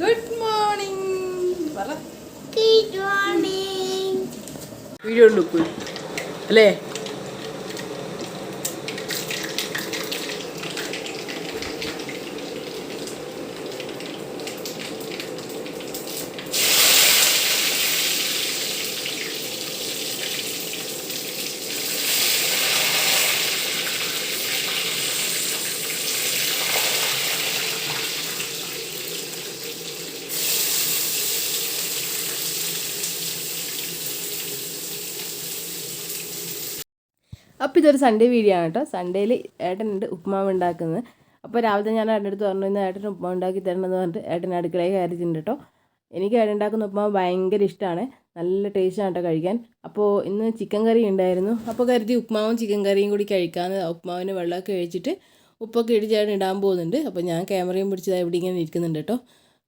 Good morning പറ. Morning. Video ഉണ്ട് അല്ലേ? അപ്പോൾ ഇതൊരു സൺഡേ വീഡിയോ ആണ് കേട്ടോ. സൺഡേയിൽ ഏട്ടനുണ്ട് ഉപ്മാവ് ഉണ്ടാക്കുന്നത്. അപ്പോൾ രാവിലെ ഞാൻ ഏട്ടന്റെ അടുത്ത് പറഞ്ഞു ഇന്ന് ഏട്ടൻ ഉപ്മാവ് ഉണ്ടാക്കി തരണമെന്ന് പറഞ്ഞിട്ട് ഏട്ടൻ അടുക്കളയിൽ കയറിയിട്ടുണ്ട് കേട്ടോ. എനിക്ക് ഏട്ടൻ ഉണ്ടാക്കുന്ന ഉപ്മാവ് ഭയങ്കര ഇഷ്ടമാണ് നല്ല ടേസ്റ്റാണ് കേട്ടോ കഴിക്കാൻ. അപ്പോൾ ഇന്ന് ചിക്കൻ കറി ഉണ്ടായിരുന്നു. അപ്പോൾ കരുതി ഉപ്മാവും ചിക്കൻ കറിയും കൂടി കഴിക്കാമെന്ന് ഉപ്മാവിന് വെള്ളമൊക്കെ കഴിച്ചിട്ട് ഉപ്പൊക്കെ ഇടിച്ച് ഏട്ടൻ ഇടാൻ പോകുന്നുണ്ട്. അപ്പോൾ ഞാൻ ക്യാമറയും പിടിച്ചത് ഇവിടെ ഇങ്ങനെ ഇരിക്കുന്നുണ്ട് കേട്ടോ.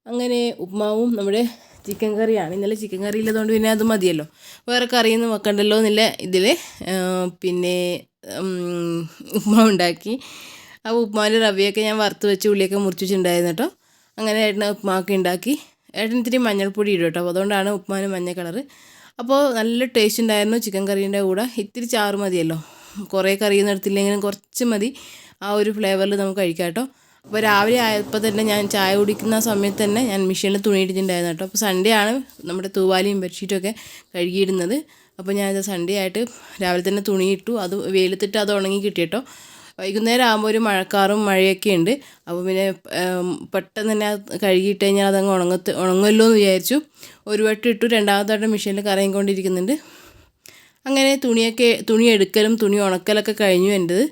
അങ്ങനെ ഉപ്മാവും നമ്മുടെ ചിക്കൻ കറിയാണ്. ഇന്നലെ ചിക്കൻ കറി ഇല്ലാത്തതുകൊണ്ട് പിന്നെ അത് മതിയല്ലോ. വേറെ കറിയൊന്നും വെക്കണ്ടല്ലോ എന്നുള്ള ഇതിൽ പിന്നെ ഉപ്മാവ് ഉണ്ടാക്കി. ആ ഉപ്മാവിന്റെ റവയൊക്കെ ഞാൻ വറുത്ത് വെച്ച് ഉള്ളിയൊക്കെ മുറിച്ച് വെച്ചിട്ടുണ്ടായിരുന്നു കേട്ടോ. അങ്ങനെ ഏട്ടന് ഉപ്മാവൊക്കെ ഉണ്ടാക്കി. ഏട്ടൻ ഇത്തിരി മഞ്ഞൾപ്പൊടി ഇടും കേട്ടോ. അപ്പോൾ അതുകൊണ്ടാണ് ഉപ്മാവിന് മഞ്ഞ കളറ്. അപ്പോൾ നല്ല ടേസ്റ്റ് ഉണ്ടായിരുന്നു ചിക്കൻ കറീന്റെ കൂടെ. ഇത്തിരി ചാറ് മതിയല്ലോ. കുറേ കറിയൊന്നും എടുത്തില്ലെങ്കിലും കുറച്ച് മതി. ആ ഒരു ഫ്ലേവറിൽ നമുക്ക് കഴിക്കാം കേട്ടോ. അപ്പോൾ രാവിലെ ആയപ്പോൾ തന്നെ ഞാൻ ചായ കുടിക്കുന്ന സമയത്ത് തന്നെ ഞാൻ മെഷീനിൽ തുണിയിട്ടിട്ടുണ്ടായിരുന്നു കേട്ടോ. അപ്പോൾ സൺഡേ ആണ് നമ്മുടെ തൂവാലിയും ബെഡ്ഷീറ്റും ഒക്കെ കഴുകിയിടുന്നത്. അപ്പോൾ ഞാൻ സൺഡേ ആയിട്ട് രാവിലെ തന്നെ തുണി ഇട്ടു. അത് വെയിലത്തിട്ട് അത് ഉണങ്ങി കിട്ടി കേട്ടോ. വൈകുന്നേരം ആകുമ്പോൾ ഒരു മഴക്കാറും മഴയൊക്കെ ഉണ്ട്. അപ്പോൾ പിന്നെ പെട്ടെന്ന് തന്നെ കഴുകിയിട്ട് കഴിഞ്ഞാൽ അതങ്ങ് ഉണങ്ങത്ത് ഉണങ്ങുമല്ലോ എന്ന് വിചാരിച്ചു. ഒരു വട്ടം ഇട്ടു രണ്ടാമത്തെ മെഷീനിൽ കറങ്ങിക്കൊണ്ടിരിക്കുന്നുണ്ട്. അങ്ങനെ തുണിയൊക്കെ തുണി എടുക്കലും തുണി ഉണക്കലൊക്കെ കഴിഞ്ഞു എന്റെത്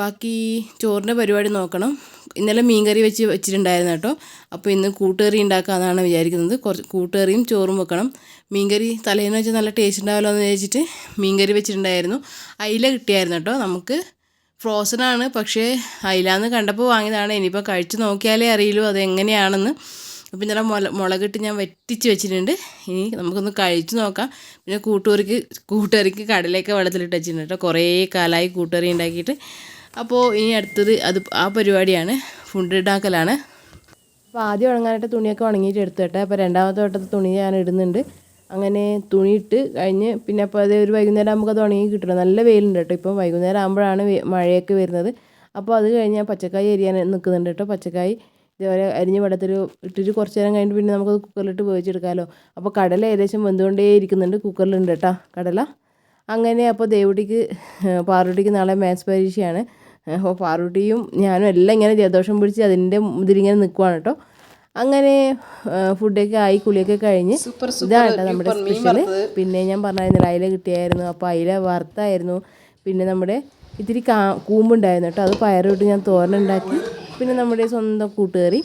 ബാക്കി ചോറിന്റെ പരിപാടി നോക്കണം. ഇന്നലെ മീൻകറി വെച്ച് വെച്ചിട്ടുണ്ടായിരുന്നു കേട്ടോ. അപ്പോൾ ഇന്ന് കൂട്ടുകറി ഉണ്ടാക്കാമെന്നാണ് വിചാരിക്കുന്നത്. കുറച്ച് കൂട്ടുകറിയും ചോറും വെക്കണം. മീൻകറി തലേന്ന് വെച്ചാൽ നല്ല ടേസ്റ്റ് ഉണ്ടാവുമല്ലോ എന്ന് വിചാരിച്ചിട്ട് മീൻകറി വെച്ചിട്ടുണ്ടായിരുന്നു. അയില കിട്ടിയായിരുന്നു കേട്ടോ. നമുക്ക് ഫ്രോസണാണ് പക്ഷേ അയിലാന്ന് കണ്ടപ്പോൾ വാങ്ങിയതാണ്. ഇനിയിപ്പോൾ കഴിച്ച് നോക്കിയാലേ അറിയുള്ളൂ അത് എങ്ങനെയാണെന്ന്. അപ്പോൾ ഇന്നലെ മുള മുളകിട്ട് ഞാൻ വറ്റിച്ച് വെച്ചിട്ടുണ്ട്. ഇനി നമുക്കൊന്ന് കഴിച്ച് നോക്കാം. പിന്നെ കൂട്ടുകറിക്ക് കൂട്ടുകറിക്ക് കടലയൊക്കെ വെള്ളത്തിലിട്ട് വെച്ചിട്ടുണ്ട് കേട്ടോ. കുറേ കാലമായി കൂട്ടുകറി ഉണ്ടാക്കിയിട്ട്. അപ്പോൾ ഇനി അടുത്തത് അത് ആ പരിപാടിയാണ്. ഫുഡ് ഉണ്ടാക്കലാണ് അപ്പോൾ ആദ്യം ഉണങ്ങാനായിട്ട് തുണിയൊക്കെ ഉണങ്ങിയിട്ട് എടുത്തു കേട്ടെ. അപ്പോൾ രണ്ടാമത്തെ വട്ടത്തെ തുണി ഞാൻ ഇടുന്നുണ്ട്. അങ്ങനെ തുണിയിട്ട് കഴിഞ്ഞ് പിന്നെ അപ്പോൾ അത് ഒരു വൈകുന്നേരം ആകുമ്പോൾ അത് ഉണങ്ങി കിട്ടണം. നല്ല വെയിലുണ്ട് കേട്ടോ. ഇപ്പം വൈകുന്നേരം ആകുമ്പോഴാണ് മഴയൊക്കെ വരുന്നത്. അപ്പോൾ അത് കഴിഞ്ഞ് പച്ചക്കായി എരിയാൻ നിൽക്കുന്നുണ്ട് കേട്ടോ. പച്ചക്കായി ഇതേപോലെ അരിഞ്ഞ് വെള്ളത്തിൽ ഇട്ടിട്ട് കുറച്ച് നേരം കഴിഞ്ഞിട്ട് പിന്നെ നമുക്ക് കുക്കറിലിട്ട് വേവിച്ചെടുക്കാമല്ലോ അപ്പോൾ കടല ഏകദേശം വെന്തുകൊണ്ടേ ഇരിക്കുന്നുണ്ട്. കുക്കറിലുണ്ട് കേട്ടോ കടല. അങ്ങനെ അപ്പോൾ ദേവുട്ടിക്ക് പാറുട്ടിക്ക് നാളെ മാത്സ് പരീക്ഷയാണ്. അപ്പോൾ പാറുട്ടിയും ഞാനും എല്ലാം ഇങ്ങനെ ജലദോഷം പിടിച്ച് അതിന്റെ ഇതിലിങ്ങനെ നിൽക്കുവാണ് കേട്ടോ. അങ്ങനെ ഫുഡൊക്കെ ആയി കുളിയൊക്കെ കഴിഞ്ഞ് ഇതാണ് കേട്ടോ നമ്മുടെ സ്പെഷ്യൽ പിന്നെ ഞാൻ പറഞ്ഞായിരുന്നു അയില കിട്ടിയായിരുന്നു അപ്പോൾ അയില വറുത്തായിരുന്നു. പിന്നെ നമ്മുടെ ഇത്തിരി കാ കൂമ്പുണ്ടായിരുന്നു കേട്ടോ. അത് പയറിട്ട് ഞാൻ തോരനുണ്ടാക്കി. പിന്നെ നമ്മുടെ സ്വന്തം കൂട്ടുകറി.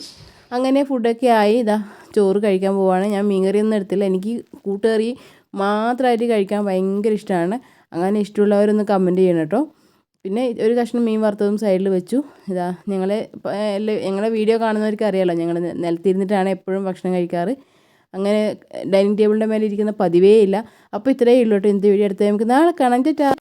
അങ്ങനെ ഫുഡൊക്കെ ആയി ഇതാ ചോറ് കഴിക്കാൻ പോവാണ്. ഞാൻ മീൻകറിയൊന്നും എടുത്തില്ല. എനിക്ക് കൂട്ടുകറി മാത്രമായിട്ട് കഴിക്കാൻ ഭയങ്കര ഇഷ്ടമാണ്. അങ്ങനെ ഇഷ്ടമുള്ളവരൊന്ന് കമന്റ് ചെയ്യണം കേട്ടോ. പിന്നെ ഒരു കഷ്ണം മീൻ വറുത്തതും സൈഡിൽ വെച്ചു. ഇതാ ഞങ്ങളെ ഞങ്ങളെ വീഡിയോ കാണുന്നവർക്ക് അറിയാലോ ഞങ്ങൾ നിലത്തിരുന്നിട്ടാണ് എപ്പോഴും ഭക്ഷണം കഴിക്കാറ്. അങ്ങനെ ഡൈനിങ് ടേബിളിന്റെ മേലെ ഇരിക്കുന്ന പതിവേ ഇല്ല. അപ്പോൾ ഇത്രയേ ഉള്ളൂ കേട്ടോ ഇന്നത്തെ വീഡിയോ. എടുത്ത് നമുക്ക് നാളെ കാണാം. ചേട്ടാ